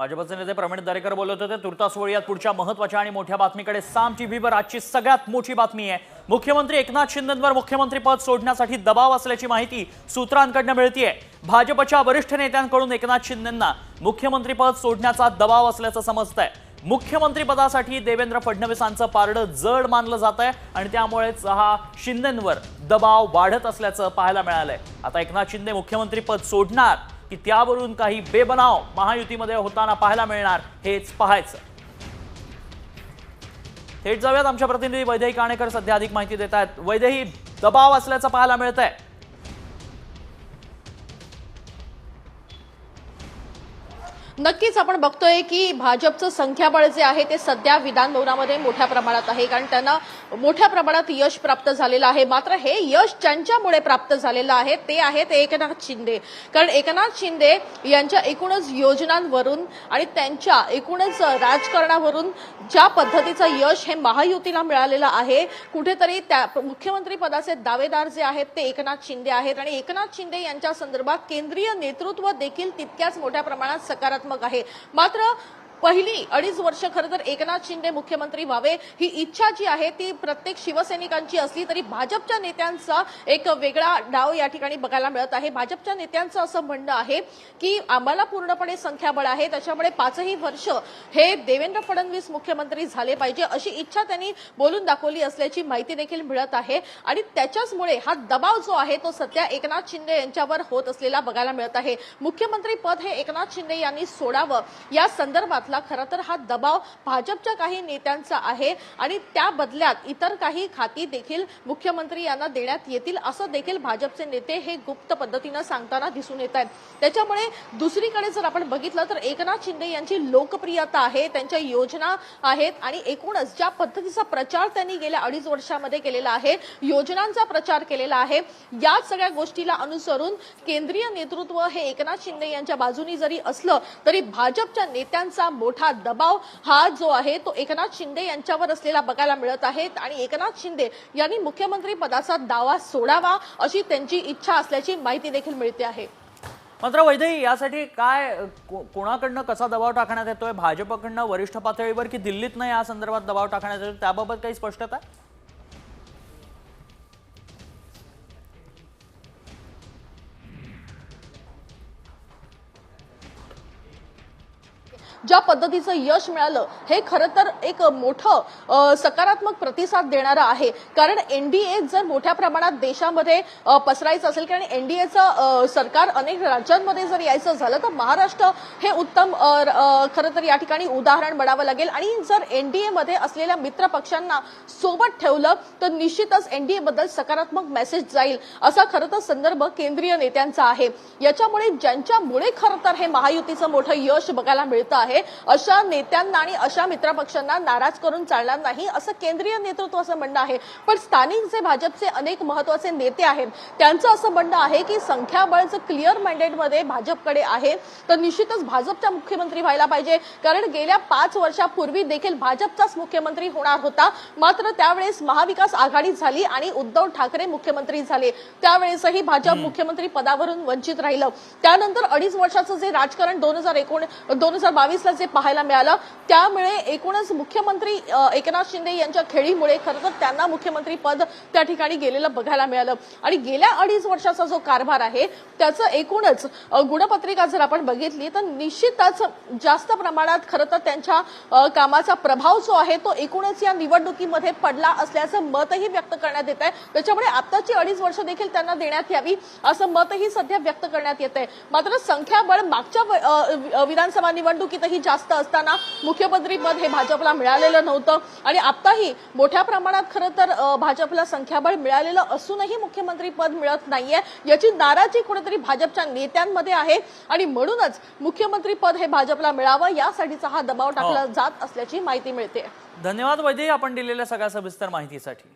भाजपचे नेते प्रवीण दरेकर बोलत होते तुर्तास वळूयात. पुढच्या महत्त्वाच्या आणि मोठ्या बातमीकडे साम टीव्हीवर आजची सगळ्यात मोठी बातमी आहे. मुख्यमंत्री एकनाथ शिंदेवर मुख्यमंत्री पद सोडण्यासाठी दबाव असल्याची माहिती सूत्रांकडनं मिळतीये. भाजपच्या वरिष्ठ नेत्यांकडून एकनाथ शिंदेंना मुख्यमंत्री पद सोडण्याचा दबाव असल्याचं समजतंय. मुख्यमंत्री पदासाठी देवेंद्र फडणवीसांचं पारडं जड मानलं जात आहे आणि त्यामुळेच हा शिंदेंवर दबाव वाढत असल्याचं पाहायला मिळालंय. आता एकनाथ शिंदे मुख्यमंत्री पद सोडणार की त्यावरून काही बेबनाव महायुतीमध्ये होताना पाहायला मिळणार हेच पाहायचं. थेट जाऊयात आमच्या प्रतिनिधी वैदेही काणेकर सध्या अधिक माहिती देत आहेत. वैदेही दबाव असल्याचं पाहायला मिळत आहे नक्कीच आपण बघतोय की भाजपचं संख्याबळ जे आहे ते सध्या विधानभवनामध्ये मोठ्या प्रमाणात आहे कारण त्यांना मोठ्या प्रमाणात यश प्राप्त झालेलं आहे. मात्र हे यश ज्यांच्यामुळे प्राप्त झालेलं आहे ते आहेत एकनाथ शिंदे. कारण एकनाथ शिंदे यांच्या एकूणच योजनांवरून आणि त्यांच्या एकूणच राजकारणावरून ज्या पद्धतीचं यश हे महायुतीला मिळालेलं आहे कुठेतरी त्या मुख्यमंत्री पदाचे दावेदार जे आहेत ते एकनाथ शिंदे आहेत. आणि एकनाथ शिंदे यांच्या संदर्भात केंद्रीय नेतृत्व देखील तितक्याच मोठ्या प्रमाणात सकारात्मक आहे. मात्र पहिली अडीच वर्ष खरं तर एकनाथ शिंदे मुख्यमंत्री व्हावे ही इच्छा जी आहे ती प्रत्येक शिवसैनिकांची असली तरी भाजपच्या नेत्यांचा एक वेगळा डाव या ठिकाणी बघायला मिळत आहे. भाजपच्या नेत्यांचं असं म्हणणं आहे की आम्हाला पूर्णपणे संख्याबळ आहे. त्याच्यामुळे पाचही वर्ष हे देवेंद्र फडणवीस मुख्यमंत्री झाले पाहिजे अशी इच्छा त्यांनी बोलून दाखवली असल्याची माहिती देखील मिळत आहे. आणि त्याच्याचमुळे हा दबाव जो आहे तो सध्या एकनाथ शिंदे यांच्यावर होत असलेला बघायला मिळत आहे. मुख्यमंत्री पद हे एकनाथ शिंदे यांनी सोडावं या संदर्भात घातला. खरं तर हा दबाव भाजपच्या काही नेत्यांचा आहे आणि त्या बदल्यात इतर काही खाती देखील मुख्यमंत्री यांना देण्यात येतील असं देखील भाजपचे नेते हे गुप्त पद्धतीनं सांगताना दिसून येत आहेत. त्याच्यामुळे दुसरीकडे जर आपण बघितलं तर एकनाथ शिंदे यांची लोकप्रियता आहे त्यांच्या योजना आहेत आणि एकूणच ज्या पद्धतीचा प्रचार त्यांनी गेल्या अडीच वर्षामध्ये केलेला आहे योजनांचा प्रचार केलेला आहे या सगळ्या गोष्टीला अनुसरून केंद्रीय नेतृत्व हे एकनाथ शिंदे यांच्या बाजूनी जरी असलं तरी भाजपच्या नेत्यांचा मोठा दबाव हा जो आहे तो एकनाथ शिंदे यांच्यावर असलेला बघायला मिळत आहे आणि एकनाथ शिंदे यांनी मुख्यमंत्री पदाचा दावा सोडावा अशी त्यांची इच्छा असल्याची माहिती देखील मिळते आहे. मात्र वैद्यही यासाठी काय कोणाकडनं कसा दबाव टाकण्यात येतोय? भाजपकडनं वरिष्ठ पातळीवर की दिल्लीतनं या संदर्भात दबाव टाकण्यात येतो त्याबाबत काही स्पष्टता? ज्या पद्धतीचं यश मिळालं हे खरं तर एक मोठं सकारात्मक प्रतिसाद देणारं आहे. कारण एनडीए जर मोठ्या प्रमाणात देशामध्ये पसरायचं असेल कारण एनडीएचं सरकार अनेक राज्यांमध्ये जर यायचं झालं तर महाराष्ट्र हे उत्तम खरं तर या ठिकाणी उदाहरण बनावं लागेल. आणि जर एनडीए मध्ये असलेल्या मित्र पक्षांना सोबत ठेवलं तर निश्चितच एनडीए बद्दल सकारात्मक मेसेज जाईल असा खरं तर संदर्भ केंद्रीय नेत्यांचा आहे. याच्यामुळे ज्यांच्यामुळे खरं तर हे महायुतीचं मोठं यश बघायला मिळतं आहे अशा नेत्यांना आणि अशा मित्रपक्षांना नाराज करून चालणार नाही असं केंद्रीय नेतृत्वाचं म्हणणं आहे. पण स्थानिक जे भाजपचे अनेक महत्त्वाचे नेते आहेत त्यांचं असं म्हणणं आहे की संख्याबळ जर क्लिअर मॅन्डेटमध्ये भाजपकडे आहे. तर निश्चितच भाजपचा मुख्यमंत्री व्हायला पाहिजे कारण गेल्या पाच वर्षापूर्वी देखील भाजपचाच मुख्यमंत्री होणार होता. मात्र त्यावेळेस महाविकास आघाडी झाली आणि उद्धव ठाकरे मुख्यमंत्री झाले. त्यावेळेसही भाजप मुख्यमंत्री पदावरून वंचित राहिलं. त्यानंतर अडीच वर्षाचं जे राजकारण दोन हजार एकोण दोन हजार बावीसला जे पाहायला मिळालं त्यामुळे एकूणच मुख्यमंत्री एकनाथ शिंदे यांच्या खेळीमुळे खरं तर त्यांना मुख्यमंत्री पद त्या ठिकाणी गेलेलं बघायला मिळालं. आणि गेल्या अडीच वर्षाचा जो कारभार आहे त्याचं एकूणच गुणपत्रिका जर आपण बघितली तर निश्चितच जास्त प्रमाणात खरं तर त्यांच्या कामाचा प्रभाव जो आहे तो एकूणच या निवडणुकीमध्ये पडला असल्याचं मतही व्यक्त करण्यात येत आहे त्याच्यामुळे आताची अडीच वर्ष देखील त्यांना देण्यात यावी असं मतही सध्या व्यक्त करण्यात येत आहे मात्र संख्याबळ मागच्या विधानसभा निवडणुकीत निवडणुकीतही जास्त असताना मुख्यमंत्री पद हे भाजपला मिळालेलं नव्हतं. आणि आताही मोठ्या प्रमाणात खरं तर भाजपला संख्याबळ मिळालेलं असूनही मुख्यमंत्री पद मिळत नाहीये. याची नाराजी कुठेतरी भाजपच्या नेत्यांमध्ये आहे. आणि म्हणूनच मुख्यमंत्री पद हे भाजपला मिळावं यासाठीचा हा दबाव टाकला जात असल्याची माहिती मिळते. धन्यवाद वैदेही आपण दिलेल्या सगळ्या सविस्तर माहितीसाठी.